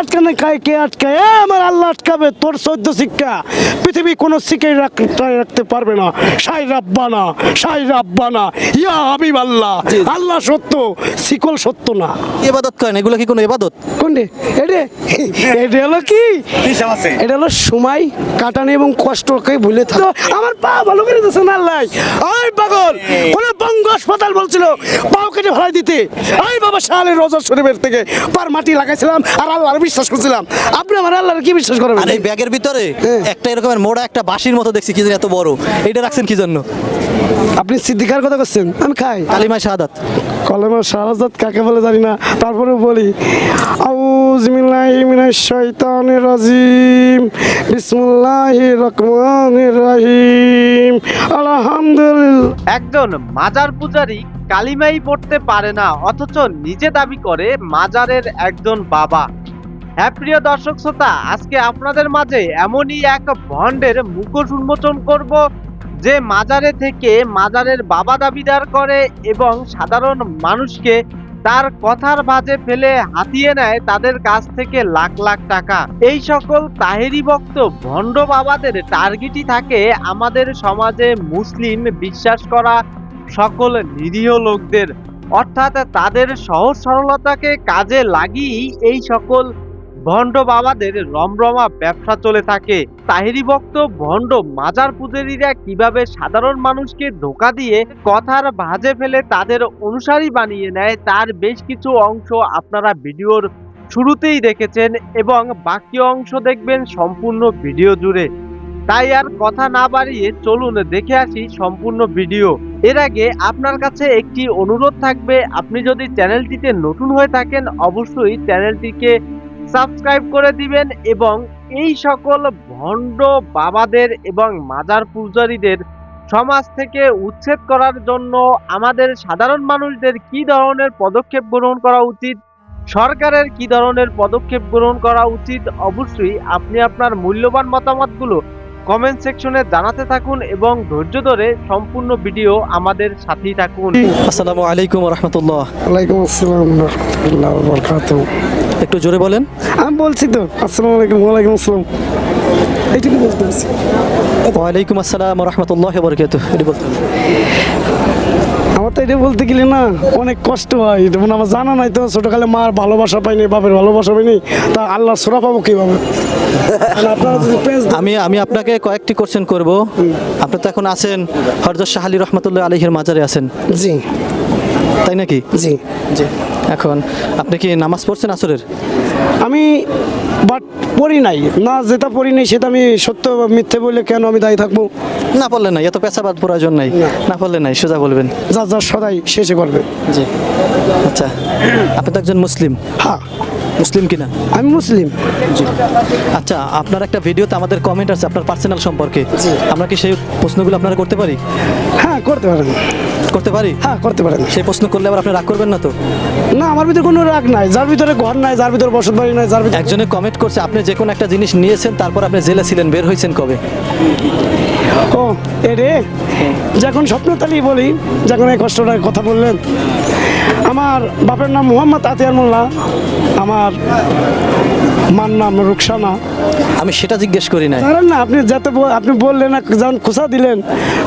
আটকানে খায় কে আটকায়? আমার আল্লাহ আটকাবে তোর চোদ্দ শিক্ষা। পৃথিবী কোনো শিখে রাখতে পারবে না। সাই রাব্বানা সাই রাব্বানা ইয়া হাবিব আল্লাহ। আল্লাহ সত্য শিকল সত্য না। এবাদত করেন এগুলো কি কোনো এবাদত? কোনটি? এডে এটা হলো কি? এটা হলো সময় কাটানো এবং কষ্টকে ভুলে থাকা। আমার পা ভালো করে দিচ্ছে না আল্লাহ। ওই পাগল কোন বঙ্গ হাসপাতাল বলছিল পাও কেটে ভাড়াই দিতে। ওই বাবা শাহালের রোজা শরীফের থেকে পার মাটি লাগাইছিলাম আর আল্লাহর বিশ্বাস করছিলাম। আপনি আমার আল্লাহর কি বিশ্বাস করবেন আর এই ব্যাগের ভিতরে হ্যাঁ। একটা এরকমের মোড়া একটা বাঁশির মতো দেখছি কি জানি এত বড়। এটা রাখছেন কি জন্য? আপনি সিদ্দিকার কথা করছেন আমি খাই। কালিমায় শাহাদাত। কলেমা শাহজাদ কাকে বলে জানি না তারপরে বলি। আউযুবিল্লাহি মিনাশ শাইতানির রাজিম বিসমিল্লাহির রহমানির রহিম আলহামদুলিল্লাহ। একজন মাজার পূজারী কালিমাই পড়তে পারে না অথচ নিজে দাবি করে মাজারের একজন বাবা। হ্যাঁ প্রিয় দর্শক শ্রোতা, আজকে আপনাদের মাঝে এমনই এক ভণ্ডের মুখোশ উন্মোচন করব, যে মাজারে থেকে মাজারের বাবা দাবিদার করে এবং সাধারণ মানুষকে তার কথার ভাঁজে ফেলে হাতিয়ে নেয় তাদের কাছ থেকে লাখ লাখ টাকা। এই সকল তাহেরি ভক্ত ভণ্ড বাবাদের টার্গেটই থাকে আমাদের সমাজে মুসলিম বিশ্বাস করা সকল নিরীহ লোকদের। অর্থাৎ তাদের সহজ সরলতাকে কাজে লাগিয়েই এই সকল ভণ্ড বাবাদের রমরমা ব্যবসা চলে থাকে। তাহিরি ভক্ত ভণ্ড মাজার পূজারীরা কীভাবে সাধারণ মানুষকে ধোকা দিয়ে কথার ভাঁজে ফেলে তাদের অনুসারী বানিয়ে নেয়, তার বেশ কিছু অংশ আপনারা ভিডিওর শুরুতেই দেখেছেন এবং বাকি অংশ দেখবেন সম্পূর্ণ ভিডিও জুড়ে। তাই আর কথা না বাড়িয়ে চলুন দেখে আসি সম্পূর্ণ ভিডিও। এর আগে আপনার কাছে একটি অনুরোধ থাকবে, আপনি যদি চ্যানেলটিতে নতুন হয়ে থাকেন, অবশ্যই চ্যানেলটিকে সাবস্ক্রাইব করে দিবেন এবং এই সকল ভণ্ড বাবাদের এবং মাজার পূজারীদের সমাজ থেকে উচ্ছেদ করার জন্য আমাদের সাধারণ মানুষদের কি ধরনের পদক্ষেপ গ্রহণ করা উচিত সরকারের কি ধরনের পদক্ষেপ গ্রহণ করা উচিত অবশ্যই আপনি আপনার মূল্যবান মতামতগুলো কমেন্ট সেকশনে জানাতে থাকুন এবং ধৈর্য ধরে সম্পূর্ণ ভিডিও আমাদের সাথেই থাকুন। আসসালামু আলাইকুম রহমতুল্লাহ। ওয়ালাইকুম আসসালাম রহমতুল্লাহ বরকাতুহ। একটু জোরে বলেন। আমি বলছি তো আসসালামু আলাইকুম ওয়ালাইকুম আসসালাম। এইটুকু বলতে ওয়ালাইকুম আসসালাম রহমতুল্লাহ বরকাত এটি বলতে। আমার তো এটা বলতে গেলে না অনেক কষ্ট হয়। যেমন আমার জানা নাই তো ছোটকালে মার ভালোবাসা পাইনি বাপের ভালোবাসা পাইনি তা আল্লাহ সোরা পাবো কীভাবে? আমি আমি আপনাকে কয়েকটি কোশ্চেন করব। আপনি তো এখন আছেন হরজত শাহ আলী রহমতুল্লাহ আলহির মাজারে আছেন। জি। তাই নাকি? জি। জি। এখন আপনি কি নামাজ পড়ছেন আসরের? আমি বাট পড়ি নাই। না যেটা পড়ি নাই সেটা আমি সত্য মিথ্যে বলে কেন আমি দায়ী থাকব? না পড়লে নাই এত পেশাবাদ প্রয়োজন নাই। না। পড়লে নাই সোজা বলবেন। যা যা সদাই শেষে করবে জি। আচ্ছা আপনি তো একজন মুসলিম। হ্যাঁ। মুসলিম কিনা? আমি মুসলিম। আচ্ছা আপনার একটা ভিডিওতে আমাদের কমেন্ট আছে আপনার পার্সোনাল সম্পর্কে। আমরা কি সেই প্রশ্নগুলো আপনারা করতে পারি? হ্যাঁ করতে পারেন। করতে পারি? হ্যাঁ করতে পারেন। সেই প্রশ্ন করলে আবার আপনি রাগ করবেন না তো? না আমার ভিতরে কোনো রাগ নাই। যার ভিতরে ঘর নাই যার ভিতরে বসত বাড়ি নাই যার ভিতরে একজনে কমেন্ট করছে আপনি যে কোনো একটা জিনিস নিয়েছেন তারপর আপনি জেলে ছিলেন বের হয়েছেন কবে? ও এ রে? যখন স্বপ্নতালি বলি যখন এই কষ্টটার কথা বললেন আমার বাপের নাম মোহাম্মদ আতিয়ার মোল্লা আমার মার নাম রুকসানা। আমি সেটা জিজ্ঞেস করি নাই। জানেন না আপনি যাতে আপনি বললেন না যখন খোসা দিলেন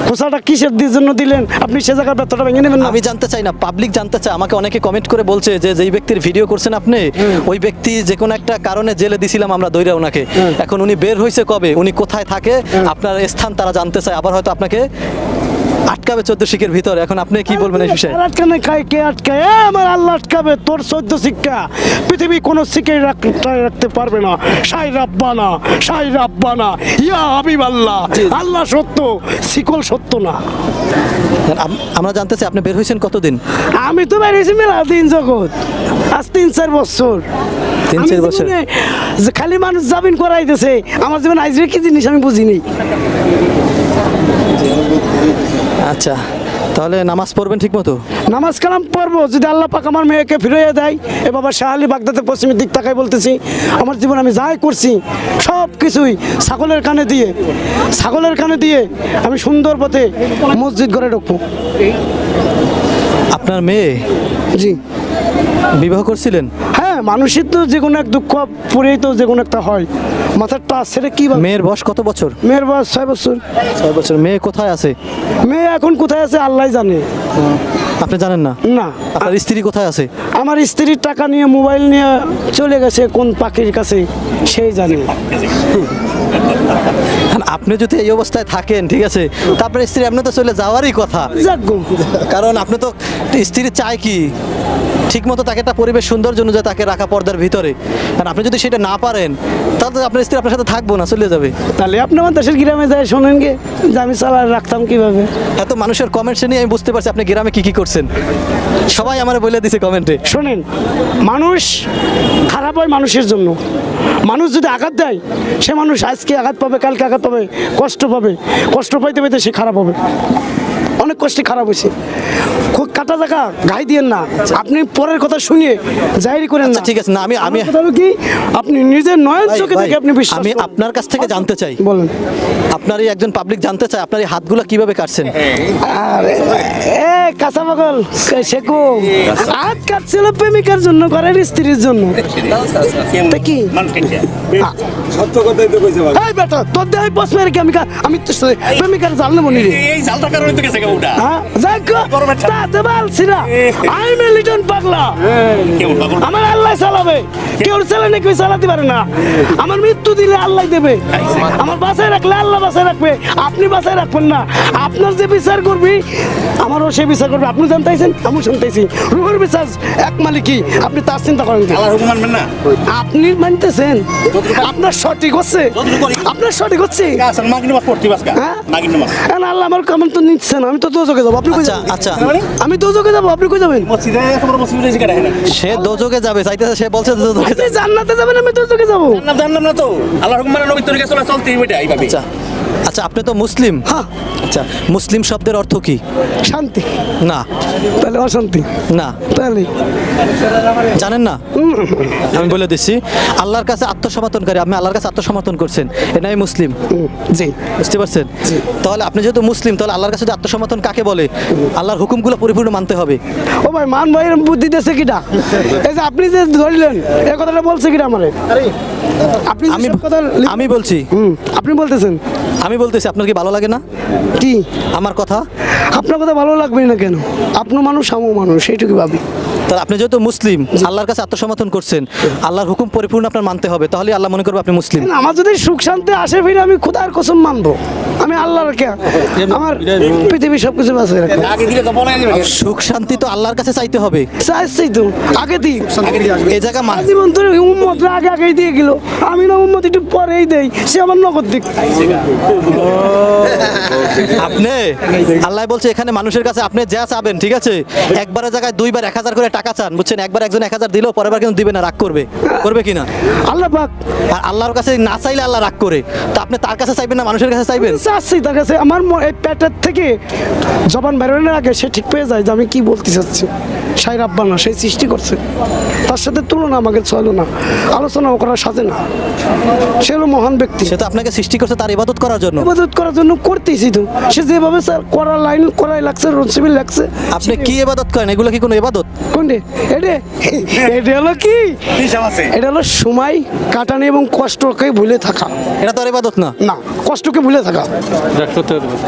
খোসাটা কিসের জন্য দিলেন? আপনি সে জায়গার ব্যর্থটা ভেঙে নেবেন আমি জানতে চাই না পাবলিক জানতে চায়। আমাকে অনেকে কমেন্ট করে বলছে যে যেই ব্যক্তির ভিডিও করছেন আপনি ওই ব্যক্তি যে কোনো একটা কারণে জেলে দিছিলাম আমরা দৈরা ওনাকে। এখন উনি বের হয়েছে কবে? উনি কোথায় থাকে? আপনার স্থান তারা জানতে চায়। আবার হয়তো আপনাকে আটকাবে চোদ্দ শিখের ভিতরে। এখন আপনি কি বলবেন এই বিষয়ে? আটকানে খায় কে আটকায় আমার আল্লাহ আটকাবে তোর চোদ্দ শিক্ষা। পৃথিবী কোনো শিখে রাখতে পারবে না। সাই রাব্বানা সাই রাব্বানা। ইয়া হাবিব আল্লাহ। আল্লাহ সত্য শিকল সত্য না। আমরা জানতে চাই আপনি বের হয়েছেন কতদিন? আমি তো বেরিয়েছি মেলা দিন জগৎ। আজ তিন চার বছর। তিন চার বছর। খালি মানুষ জামিন করাইতেছে আমার জীবন আইজরে কি জিনিস আমি বুঝিনি। আচ্ছা তাহলে নামাজ পড়বেন ঠিক মতো নামাজ কালাম পড়ব যদি আল্লাহ পাক আমার মেয়েকে ফিরিয়ে দেয় এ বাবা শাহালি বাগদাতে পশ্চিমের দিক তাকাই বলতেছি আমার জীবন আমি যাই করছি সব কিছুই ছাগলের কানে দিয়ে ছাগলের কানে দিয়ে আমি সুন্দর পথে মসজিদ করে ঢুকবো। আপনার মেয়ে? জি। বিবাহ করছিলেন? হ্যাঁ হ্যাঁ মানুষের তো যে কোনো এক দুঃখ পরেই তো যে কোনো একটা হয়। মাথার টাচ সেটা কি? মেয়ের বয়স কত বছর? মেয়ের বয়স ছয় বছর। ছয় বছর। মেয়ে কোথায় আছে? মেয়ে এখন কোথায় আছে আল্লাহ জানে। আপনি জানেন না? না। আপনার স্ত্রী কোথায় আছে? আমার স্ত্রীর টাকা নিয়ে মোবাইল নিয়ে চলে গেছে কোন পাখির কাছে সেই জানে। আপনি যদি এই অবস্থায় থাকেন ঠিক আছে তারপরে স্ত্রী আপনি তো চলে যাওয়ারই কথা। কারণ আপনি তো স্ত্রী চায় কি? ঠিক মতো তাকে একটা পরিবেশ সৌন্দর্য অনুযায়ী তাকে রাখা পর্দার ভিতরে। কারণ আপনি যদি সেটা না পারেন তাহলে তো আপনার স্ত্রী আপনার সাথে থাকব না চলে যাবে। তাহলে আপনি আমার দেশের গ্রামে যায় শোনেন গে যে আমি চালা রাখতাম কীভাবে? এত মানুষের কমেন্ট শুনে আমি বুঝতে পারছি আপনি গ্রামে কি কি করছেন। সবাই আমার বলে দিছে কমেন্টে শোনেন মানুষ খারাপ হয় মানুষের জন্য। মানুষ যদি আঘাত দেয় সে মানুষ আজকে আঘাত পাবে কালকে আঘাত পাবে কষ্ট পাবে। কষ্ট পাইতে পাইতে সে খারাপ হবে। অনেক কষ্টে খারাপ হয়েছে। খুব কাটা জায়গা গাই দিয়েন না। আপনি পরের কথা শুনিয়ে জাহিরি করেন না। আচ্ছা, ঠিক আছে, না, আমি- আমি- কি আপনি নিজের নয়ন চোখে দেখে আপনি বিশ্বাস আমি আপনার কাছ থেকে জানতে চাই। বলেন। আপনার এই একজন পাবলিক জানতে চায় আপনার এই হাতগুলো কীভাবে কাটছেন? আরে এ কাঁচা পাগল শেখো হাত কাটছিল প্রেমিকার জন্য ঘরের স্ত্রীর জন্য। কি? সত্য কথাই তো কইছে এই বেটা তোর দেহ বস মেরে আমি আমি তো প্রেমিকার জাল নেব নি এই জালটার কারণে তো গেছে হ্যাঁ যাক তাতে বলছি না। আমি মিলিটন পাগলা। আমার আল্লাহ চালাবে। কেউ চালানে কেউ চালাতে পারে না। আমার মৃত্যু দিলে আল্লাহ দেবে। আমার বাসায় রাখলে আল্লাহ বাসায় রাখবে। আপনি বাসায় রাখবেন না। আপনার যে বিচার করবি আমারও সে বিচার করবে। আপনি জানতেছেন আমি শুনতেছি রুহের বিচার এক মালিকই। আপনি তার চিন্তা করেন না? আপনি মানতেছেন? আপনার সঠিক হচ্ছে? আপনার সঠিক হচ্ছে? হ্যাঁ? আল্লাহ আমার কামান তো নিচ্ছে না। আমি তো দোজকে যাব আপনি কই আচ্ছা যাবেন? আচ্ছা। আমি দোজকে যাব আপনি কই যাবেন? সে দোজকে যাবে চাইতেছে সে বলছে দোজকে জান্নাতে যাবেন আমি দোজকে যাব। জান্নাত জানলাম না তো। আল্লাহর হুকুম মানে নবী তরিকা চলা চলতে ওইটা এইভাবে আচ্ছা। আচ্ছা আপনি তো মুসলিম। হ্যাঁ। আচ্ছা মুসলিম শব্দের অর্থ কি? শান্তি। না। তাহলে অশান্তি। না। তাহলে? জানেন না? আমি বলে দিচ্ছি আল্লাহর কাছে আত্মসমর্পণকারী আপনি আল্লাহর কাছে আত্মসমর্পণ করছেন এটা আমি মুসলিম। জি। বুঝতে পারছেন? তাহলে আপনি যেহেতু মুসলিম তাহলে আল্লাহর কাছে আত্মসমর্পণ কাকে বলে? আল্লাহর হুকুমগুলো পরিপূর্ণ মানতে হবে। ও ভাই মান ভাই এরম বুদ্ধি দিয়েছে কিটা? এই যে আপনি যে ধরলেন এই কথাটা বলছে কিটা আমারে? আপনি আমি কথা আমি বলছি। আপনি বলতেছেন। আমি বলতেছি আপনার কি ভালো লাগে না? কি? আমার কথা? আপনার কথা ভালো লাগবে না কেন? আপনার মানুষ আমার মানুষ সেইটুকু ভাবি। তাহলে আপনি যেহেতু মুসলিম আল্লাহর কাছে আত্মসমর্থন করছেন আল্লাহর হুকুম পরিপূর্ণ আপনার মানতে হবে তাহলে আল্লাহ মনে করবে আপনি মুসলিম। আমার যদি সুখ শান্তি আসে ফিরে আমি খোদার কসম মানবো। আমি আল্লাহর কে আমার পৃথিবী সবকিছু বাঁচে রাখব। আগে দিলে তো বলাই দিবে সুখ শান্তি তো আল্লাহর কাছে চাইতে হবে। চাইছি তো। আগে দিই। এই জায়গা মা- জীবন তোর উম্মত আগে আগেই দিয়ে গেল। আমি না উম্মত একটু পরেই দেই। সে আমার নগদ দিক। আপনি আল্লাহ বলছে এখানে মানুষের কাছে আপনি যা চাবেন ঠিক আছে? একবারের জায়গায় দুইবার এক হাজার করে টাকা চান বুঝছেন? একবার একজন এক হাজার দিলেও পরের বার কিন্তু দিবে না রাগ করবে। করবে কিনা? আল্লাহ পাক। আর আল্লাহর কাছে না চাইলে আল্লাহ রাগ করে। তা আপনি তার কাছে চাইবেন না মানুষের কাছে চাইবেন? চাচ্ছি তার কাছে আমার এই পেটের থেকে জবান বেরোনোর আগে সে ঠিক পেয়ে যায় যে আমি কি বলতে চাচ্ছি। সাই রাব্বা না সেই সৃষ্টি করছে। তার সাথে তুলনা আমাকে চলো না আলোচনা করা সাজে না। সে হলো মহান ব্যক্তি। সে তো আপনাকে সৃষ্টি করছে তার ইবাদত করার জন্য। ইবাদত করার জন্য করতেছি তো। সে যেভাবে স্যার করার লাইন করাই লাগছে রসিবিল লাগছে। আপনি কি ইবাদত করেন? এগুলো কি কোনো ইবাদত? কোনটে? এটে? এটা হলো কি? এটা হলো সময় কাটানো এবং কষ্টকে ভুলে থাকা। এটা তো আর ইবাদত না। না কষ্টকে ভুলে থাকা।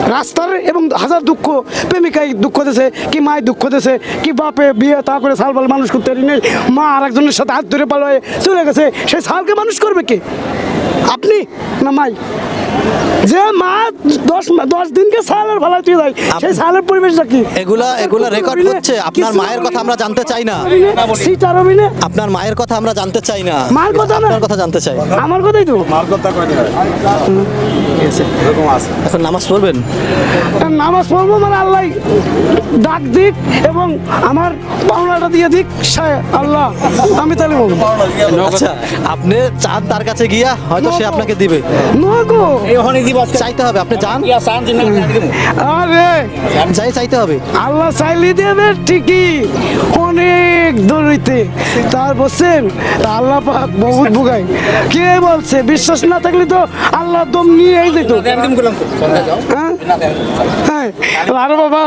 রাস্তার এবং হাজার দুঃখ, প্রেমিকাই দুঃখ দিয়েছে কি মায় দুঃখ দিয়েছে কি বাপে বিয়ে তা করে সাল বাল মানুষ করতে পারি মা আর একজনের সাথে হাত ধরে পালোয় চলে গেছে সেই সালকে মানুষ করবে কে? আপনি? না মাই। যে মা দশ দশ দিনকে সালের ভালো তুই যায় সেই সালের পরিবেশটা কি? এগুলা এগুলা রেকর্ড হচ্ছে আপনার মায়ের কথা আমরা জানতে চাই না। সিটার অভিনয়? আপনার মায়ের কথা আমরা জানতে চাই না। মায়ের কথা না? আপনার কথা জানতে চাই। আমার কথাই তো। মার কথা কয় এখন নামাজ পড়বেন? নামাজ পড়ব মানে আল্লাহ ডাক দিক এবং আমার পাওনাটা দিয়ে দিক আল্লাহ আমি তাহলে আচ্ছা আপনি চান তার কাছে গিয়া হয়তো সে আপনাকে দিবে। নগো ওখানে দিব চাইতে হবে আপনি যান। আরে। যাই চাইতে হবে। আল্লাহ চাইলে দেবে ঠিকই। অনেক দূরিতে তার বলছেন আল্লাহ পাক বহুত ভুগাই কে বলছে? বিশ্বাস না থাকলে তো আল্লাহ দম নিয়ে যেত হ্যাঁ হ্যাঁ আরে বাবা।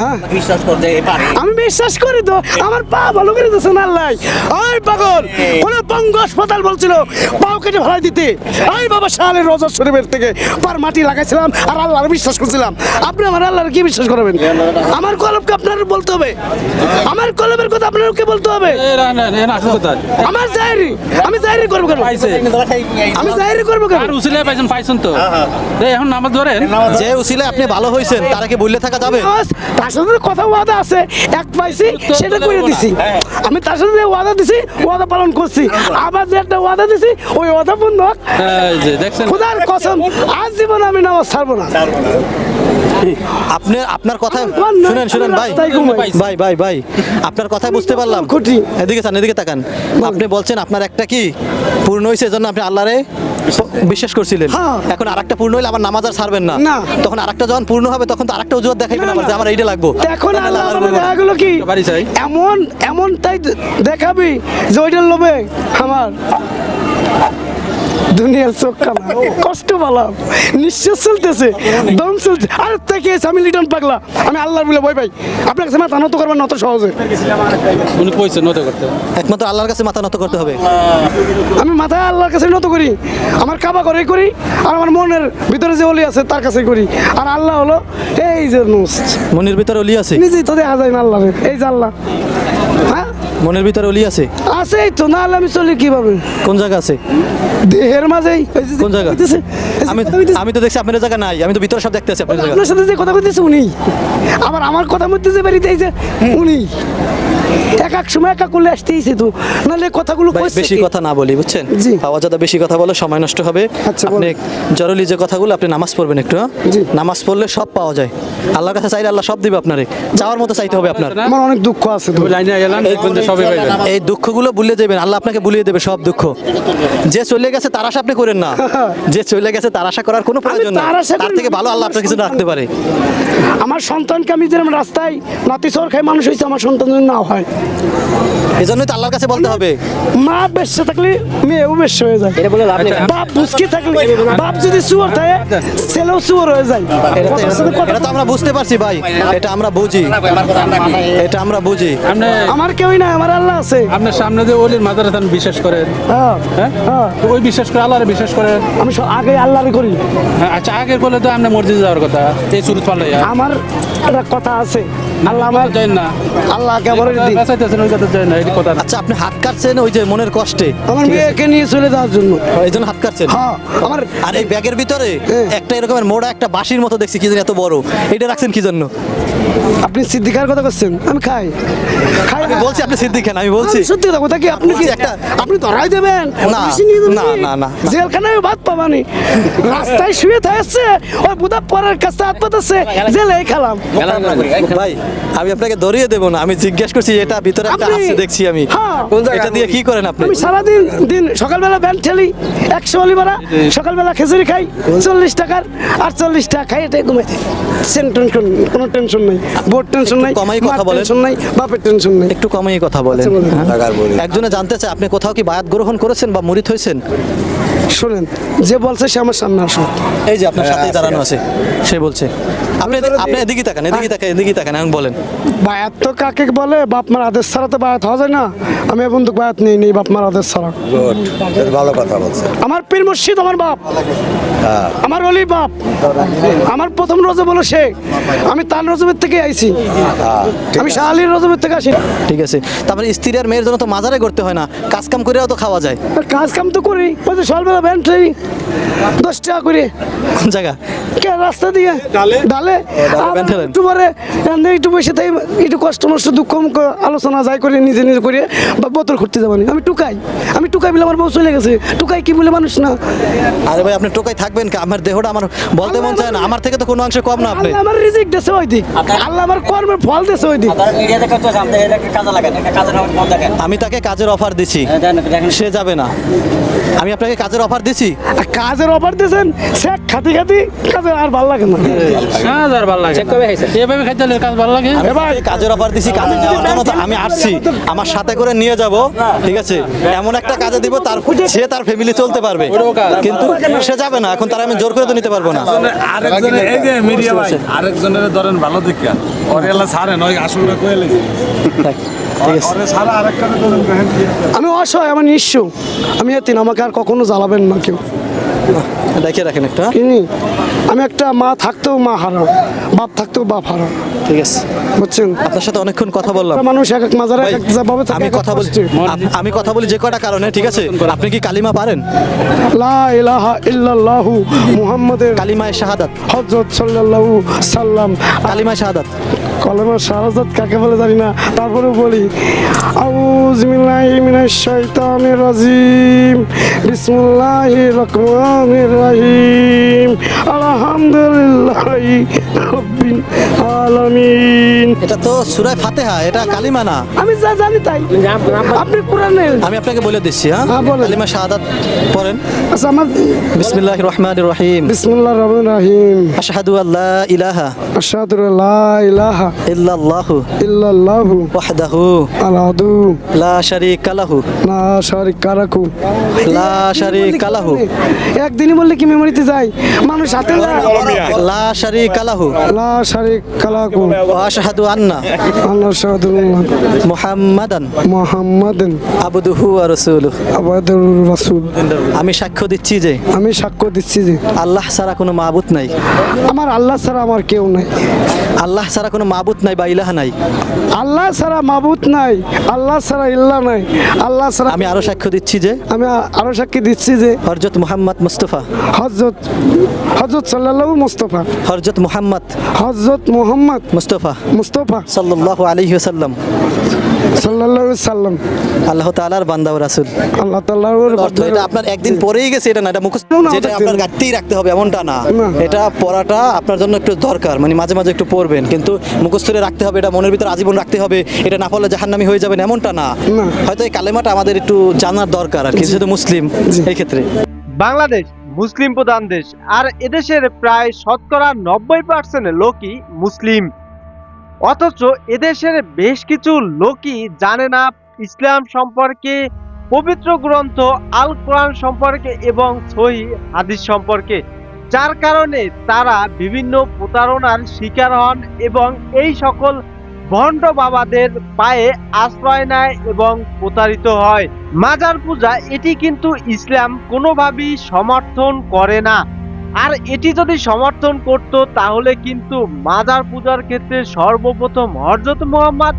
হ্যাঁ। বিশ্বাস করতে পারে। আমি বিশ্বাস করি তো আমার পা ভালো করে দিচ্ছে না আল্লাহ। ওই পাগল কোন বঙ্গ হাসপাতাল বলছিল পাও কেটে ভাড়া দিতে। ওই বাবা শালের রজত শরীফের থেকে পার মাটি লাগাইছিলাম আর আল্লাহর বিশ্বাস করছিলাম। আপনি আমার আল্লাহর কি বিশ্বাস করবেন? আমার কলমকে আপনার বলতে হবে। আমার কলমের কথা আপনাকে বলতে হবে। আমার জাহেরি আমি জাহেরি করব কেন? আমি জাহেরি করব কেন? আর উসিলে পাইছেন পাইছেন তো। এখন নামাজ ধরেন। যে উসিলে আপনি ভালো হয়েছেন তারা কি বললে থাকা যাবে? তার সাথে কথা ওয়াদা আছে এক পাইছি সেটা করে দিছি। আমি তার সাথে যে ওয়াদা দিছি ওয়াদা পালন করছি। আবার যে একটা ওয়াদা দিছি ওই ওয়াদা পূর্ণ হোক। এই খোদার কসম আজ জীবন আমি নামাজ ছাড়বো না। আপনি আপনার কথা শুনেন শুনেন ভাই। ভাই ভাই ভাই আপনার কথাই বুঝতে পারলাম। এদিকে চান এদিকে তাকান। আপনি বলছেন আপনার একটা কি পূর্ণ হয়েছে এজন্য আপনি আল্লাহরে বিশ্বাস করছিলেন। হ্যাঁ। এখন আরেকটা পূর্ণ হইলে আবার নামাজ আর ছাড়বেন না। না। তখন আরেকটা যখন পূর্ণ হবে তখন তো আরেকটা অজুহাত দেখাইবেন আমার যে আমার এইটা লাগবো। এখন আল্লাহ দেখা গেলো কি? এমন এমন তাই দেখাবি যে ওইটার লোভে আমার। দুনিয়ার চোখ কানা কষ্ট পালাম। নিঃশ্বাস চলতেছে দম চলছে। আরে আমি লিটন পাগলা। আমি আল্লাহর বলে ভয় পাই। আপনার কাছে মাথা নত করবেন না অত সহজে। উনি কইছেন নতে করতে একমাত্র আল্লাহর কাছে মাথা নত করতে হবে। আমি মাথা আল্লাহর কাছে নত করি। আমার কাবা করে করি আর আমার মনের ভিতরে যে অলি আছে তার কাছে করি। আর আল্লাহ হলো এই যে নুস মনের ভিতরে অলি আছে? নিজেই তো দেখা যায় না আল্লাহরে। এই যে আল্লাহ। হ্যাঁ? মনের ভিতরে অলি আছে? আছে তো না হলে আমি চলি কীভাবে? কোন জায়গা আছে? দেহের মাঝেই। কোন জায়গা? আমি। আমি তো দেখছি আপনার জায়গা নাই আমি তো ভিতরে সব দেখতে আছি আপনার জায়গা। আপনার সাথে যে কথা কইতেছে উনি। আবার আমার কথা মধ্যে যে বাড়িতে এই যে উনি। এক এক সময় একা করলে আসতেইছে তো নাহলে কথাগুলো বেশি কথা না বলি বুঝছেন? জি। বেশি কথা বলে সময় নষ্ট হবে। আচ্ছা, আপনি জরুরি যে কথাগুলো আপনি নামাজ পড়বেন একটু হ্যাঁ? নামাজ পড়লে সব পাওয়া যায়। আল্লাহর কাছে চাইলে আল্লাহ সব দিবে আপনারে। চাওয়ার মতো চাইতে হবে আপনার। আমার অনেক দুঃখ আছে এই দুঃখগুলো ভুলে যাবেন আল্লাহ আপনাকে ভুলিয়ে দেবে সব দুঃখ। যে চলে গেছে তার আশা আপনি করেন না। যে চলে গেছে তার আশা করার কোনো প্রয়োজন নেই। তার থেকে ভালো আল্লাহ আপনার কিছু রাখতে পারে। আমার সন্তানকে আমি যেরকম রাস্তায় নাতি সর খাই মানুষ হয়েছে আমার সন্তান না হয়। এই জন্যই তো আল্লাহর কাছে বলতে হবে। মা থাকলে মেয়েও হয়ে যায়। আচ্ছা। বাপ বুঝকি থাকলে বাপ যদি সুয়ার থাকে ছেলেও সুয়ার হয়ে যায়। এটা তো আমরা বুঝতে পারছি ভাই। এটা আমরা বুঝি। এটা আমরা বুঝি। আমার কেউই নাই আমার আল্লাহ আছে। আপনার সামনে যে ওলির মাদার বিশ্বাস করেন। হ্যাঁ হ্যাঁ? হ্যাঁ। ওই বিশ্বাস করে আল্লাহরে বিশ্বাস করেন আমি আগে আল্লাহরে করি। হ্যাঁ, আচ্ছা আগের করলে তো আপনি মসজিদে যাওয়ার কথা। এই পাল্লাইয়া আমার একটা কথা আছে। আল্লাহ আমার না। আল্লাহকে আমার দিন বেসাইতেছেন ওই কথা যাই না এই কথা না। আচ্ছা আপনি হাত কাটছেন ওই যে মনের কষ্টে। আমার মেয়েকে নিয়ে চলে যাওয়ার জন্য? এই জন্য হাত কাটছেন? হ্যাঁ আমার আর এই ব্যাগের ভিতরে। একটা এরকমের মোড়া একটা বাঁশির মতো দেখছি কি জানি এত বড়। এটা রাখছেন কি জন্য? আপনি সিদ্দিকার কথা করছেন আমি খাই। খাই আমি বলছি আপনি সিদ্দিক খান আমি বলছি। সত্যি কথা কথা কি আপনি কি একটা- আপনি ধরাই দেবেন। না, না, না, না। জেলখানায় ভাত পাবানি। রাস্তায় শুয়ে থাকছে ওই বুধা পরের কাছে হাত পাতাচ্ছে জেলে খেলাম। ভাই আমি আপনাকে ধরিয়ে দেবো না আমি জিজ্ঞেস করছি এটা ভিতরে একটা আছে দেখছি আমি। হ্যাঁ। এটা দিয়ে কি করেন আপনি? আমি সারাদিন দিন সকালবেলা ব্যান্ড ঠেলি একশো অলি ভাড়া সকালবেলা খিচুড়ি খাই চল্লিশ টাকার আর চল্লিশ টাকা খাই এটাই ঘুমাই দিই। টেনশন কোনো টেনশন নেই। বোর্ড টেনশন নাই কমাই কথা বলেন। টেনশন নাই বাপের টেনশন নেই একটু কমাই কথা বলেন আচ্ছা। হ্যাঁ? একজনে জানতে চায় আপনি কোথাও কি বায়াত গ্রহণ করেছেন বা মুরিত হয়েছেন শুনেন যে বলছে সে আমার সামনে আসুন এই যে আপনার সাথে দাঁড়ানো আছে সে বলছে আপনি আপনি এদিকে তাকান এদিকে তাকান এদিকে তাকান এখন বলেন। বায়াত তো কাকে বলে? বাপ মার আদেশ ছাড়া তো বায়াত হওয়া যায় না। আমি এ বন্ধু বায়াত নেই নেই বাপ মার আদেশ ছাড়া। ভালো কথা বলছে আমার পীর মুর্শিদ আমার বাপ। হ্যাঁ। আমার অলি বাপ। আমার প্রথম রজব হলো সে। আমি তার রজবের থেকে আইছি। আমি শাহ আলীর রজবের থেকে আসি ঠিক আছে। তারপরে স্ত্রী আর মেয়ের জন্য তো মাজারে করতে হয় না। কাজ কাম করেও তো খাওয়া যায়। কাজ কাম তো করি। ওই যে সকালবেলা দশ টাকা করে। কোন জায়গা? কে রাস্তা দিয়ে? ডালে? ডালে? ব্যান্ড ঠেলেন? একটু পরে এমনি একটু বসে তাই একটু কষ্ট নষ্ট দুঃখ আলোচনা যাই করে নিজে নিজে করে বা বোতল করতে যাবানি আমি টুকাই আমি টুকাই বলে আমার বউ চলে গেছে। টুকাই কি বলে মানুষ না? আরে ভাই আপনি টোকাই থাকবেন কি? আমার দেহটা আমার বলতে মন চায় না। আমার থেকে তো কোনো অংশে কম না আপনি। আমার রিজিক দেশে ওই দিক আল্লাহ আমার কর্মের ফল দেশে ওই দিক আমি তাকে কাজের অফার দিছি। সে যাবে না। আমি আপনাকে কাজের অফার দিছি। আর কাজের অফার দিয়েছেন সে খাতি খাতি কাজে আর ভালো লাগে না। কাজ আর ভালো লাগে এভাবে খাইতে হলে কাজ ভালো লাগে? আমি কাজের অফার দিছি কাজে যাওয়ার জন্য তো আমি আসছি। আমার সাথে করে নিয়ে যাব ঠিক আছে? এমন একটা কাজে দিব তার সে তার ফ্যামিলি চলতে পারবে। কিন্তু সে যাবে না এখন তার আমি জোর করে তো নিতে পারব না। আরেকজনের এই যে মিডিয়া ভাই আরেকজনের ধরেন ভালো দেখা আসলটা কি আমি অসহায় আমার নিঃস্ব। আমি এতিন আমাকে আর কখনো জ্বালাবেন না কেউ। দেখিয়ে রাখেন একটা। কিনি আমি একটা মা থাকতেও মা হারাম বাপ থাকতেও বাপ হারাম। ঠিক আছে। বুঝছেন? আপনার সাথে অনেকক্ষণ কথা বললাম। মানুষ এক এক মাজারে এক আমি কথা বলি কষ্টে। আম- আমি কথা বলি যে কয়টা কারণে ঠিক আছে? আপনি কি কালিমা পারেন? লা ইলাহা ইল্লাল্লাহু মুহাম্মাদের কালিমায় শাহাদাত। হযরত সাল্লাল্লাহু সাল্লাম। কালিমায় শাহাদাত। কলমা শাহাদাত কাকে বলে জানি না তারপরে বলি। আউযু বিল্লাহি মিনাশ শাইতানির রাজিম বিসমিল্লাহির রহমানির রহিম আলহামদুলিল্লাহি রাব্বিল আলামিন। এটা তো ফাতেহা এটা কালিমা না। আমি যা জানি তাই। আপনি আমি আপনাকে বলে দিচ্ছি হ্যাঁ? হ্যাঁ। কালিমা শাহাদাত পড়েন। আচ্ছা আমার বিসমিল্লাহির রহমানির রহিম। বিসমিল্লাহির রহমানির রহিম। আশহাদু আল্লা ইলাহা। আশহাদু ইলাহা। ইল্লাল্লাহু ইল্লাল্লাহু ওয়াহদাহু আলাদু লা শারীকা লাহু না শারিকা রাখু লা শারীকা লাহু? একদিনই বললে কি মেমোরিতে যায়? মানুষ হাতে না লা শারীকা লাহু। লা শারিকা রাখু ওয়া আশহাদু আন্না আল্লাহ শাহাদুল্লাহ মুহাম্মাদান মুহাম্মাদিন আবদুহু ওয়া রাসূলুহু। আবাদুর রাসূল আমি সাক্ষ্য দিচ্ছি যে আমি সাক্ষ্য দিচ্ছি যে আল্লাহ ছাড়া কোনো মাবুত নাই। আমার আল্লাহ ছাড়া আমার কেউ নাই। আল্লাহ ছাড়া কোনো মাবুত নাই বা ইলাহা নাই। আল্লাহ ছাড়া মাবুত নাই আল্লাহ ছাড়া ইল্লা নাই আল্লাহ ছাড়া আমি আরও সাক্ষ্য দিচ্ছি যে আমি আরও সাক্ষী দিচ্ছি যে হযরত মুহাম্মদ মুস্তফা। হজরত হজরত সাল্লাল্লাহু মুস্তফা। হযরত মুহাম্মদ হজরত মোহাম্মদ মুস্তফা। মুস্তফা। সাল্লাল্লাহু আলাইহি ওয়াসাল্লাম। সাল্লাল্লাহু সাল্লাম। আল্লাহ তাআলার বান্দা ও রাসূল। আল্লাহ তাআলার অর্থ এটা আপনার একদিন পরেই গেছে এটা না এটা মুখস্থ না, না, যেটা আপনার কেন? রাখতে হবে এমনটা না। না। এটা পড়াটা আপনার জন্য একটু দরকার মানে মাঝে মাঝে একটু পড়বেন কিন্তু মুখস্থরে রাখতে হবে এটা মনের ভিতরে আজীবন রাখতে হবে এটা না পড়লে জাহান্নামী হয়ে যাবেন এমনটা না। না। হয়তো এই কালেমাটা আমাদের একটু জানার দরকার আর কি যেহেতু মুসলিম এই ক্ষেত্রে। বাংলাদেশ মুসলিম প্রধান দেশ আর এদেশের প্রায় শতকরা নব্বই পার্সেন্ট লোকই মুসলিম। অথচ এদেশের বেশ কিছু লোকই জানে না ইসলাম সম্পর্কে, পবিত্র গ্রন্থ আল কোরআন সম্পর্কে এবং সহি হাদিস সম্পর্কে, যার কারণে তারা বিভিন্ন প্রতারণার শিকার হন এবং এই সকল ভণ্ড বাবাদের পায়ে আশ্রয় নেয় এবং প্রতারিত হয়। মাজার পূজা এটি কিন্তু ইসলাম কোনোভাবেই সমর্থন করে না। আর এটি যদি সমর্থন করত, তাহলে কিন্তু মাজার পূজার ক্ষেত্রে সর্বপ্রথম হরজত মোহাম্মদ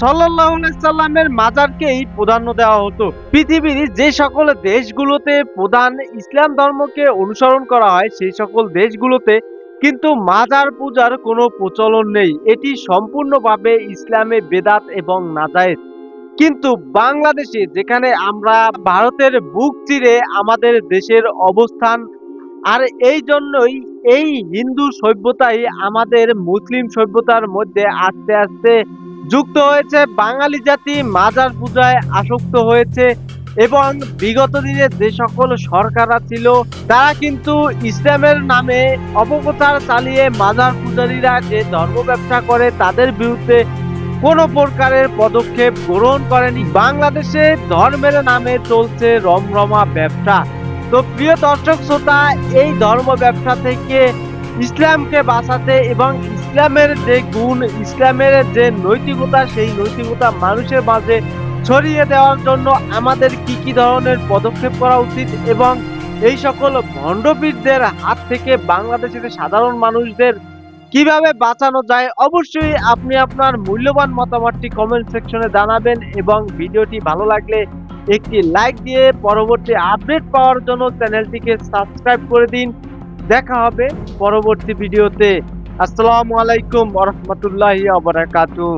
সাল্লামের মাজারকেই প্রাধান্য দেওয়া হতো। পৃথিবীর যে সকল দেশগুলোতে প্রধান ইসলাম ধর্মকে অনুসরণ করা হয়, সেই সকল দেশগুলোতে কিন্তু মাজার পূজার কোনো প্রচলন নেই। এটি সম্পূর্ণভাবে ইসলামে বেদাত এবং নাজায়েজ। কিন্তু বাংলাদেশে যেখানে আমরা ভারতের বুক চিরে আমাদের দেশের অবস্থান আর এই জন্যই এই হিন্দু সভ্যতাই আমাদের মুসলিম সভ্যতার মধ্যে আস্তে আস্তে যুক্ত হয়েছে। বাঙালি জাতি মাজার পূজায় আসক্ত হয়েছে এবং বিগত দিনে যে সকল সরকাররা ছিল, তারা কিন্তু ইসলামের নামে অপপ্রচার চালিয়ে মাজার পূজারীরা যে ধর্ম ব্যবসা করে, তাদের বিরুদ্ধে কোনো প্রকারের পদক্ষেপ গ্রহণ করেনি। বাংলাদেশে ধর্মের নামে চলছে রমরমা ব্যবসা। তো প্রিয় দর্শক শ্রোতা, এই ধর্ম ব্যবসা থেকে ইসলামকে বাঁচাতে এবং ইসলামের যে গুণ, ইসলামের যে নৈতিকতা, সেই নৈতিকতা মানুষের মাঝে ছড়িয়ে দেওয়ার জন্য আমাদের কি কি ধরনের পদক্ষেপ করা উচিত এবং এই সকল ভণ্ডপীরদের হাত থেকে বাংলাদেশের সাধারণ মানুষদের কীভাবে বাঁচানো যায়, অবশ্যই আপনি আপনার মূল্যবান মতামতটি কমেন্ট সেকশনে জানাবেন এবং ভিডিওটি ভালো লাগলে একটি লাইক দিয়ে পরবর্তী আপডেট পাওয়ার জন্য চ্যানেলটিকে সাবস্ক্রাইব করে দিন। দেখা হবে পরবর্তী ভিডিওতে আসসালামু আলাইকুম রহমতুল্লাহ আবরাকাতু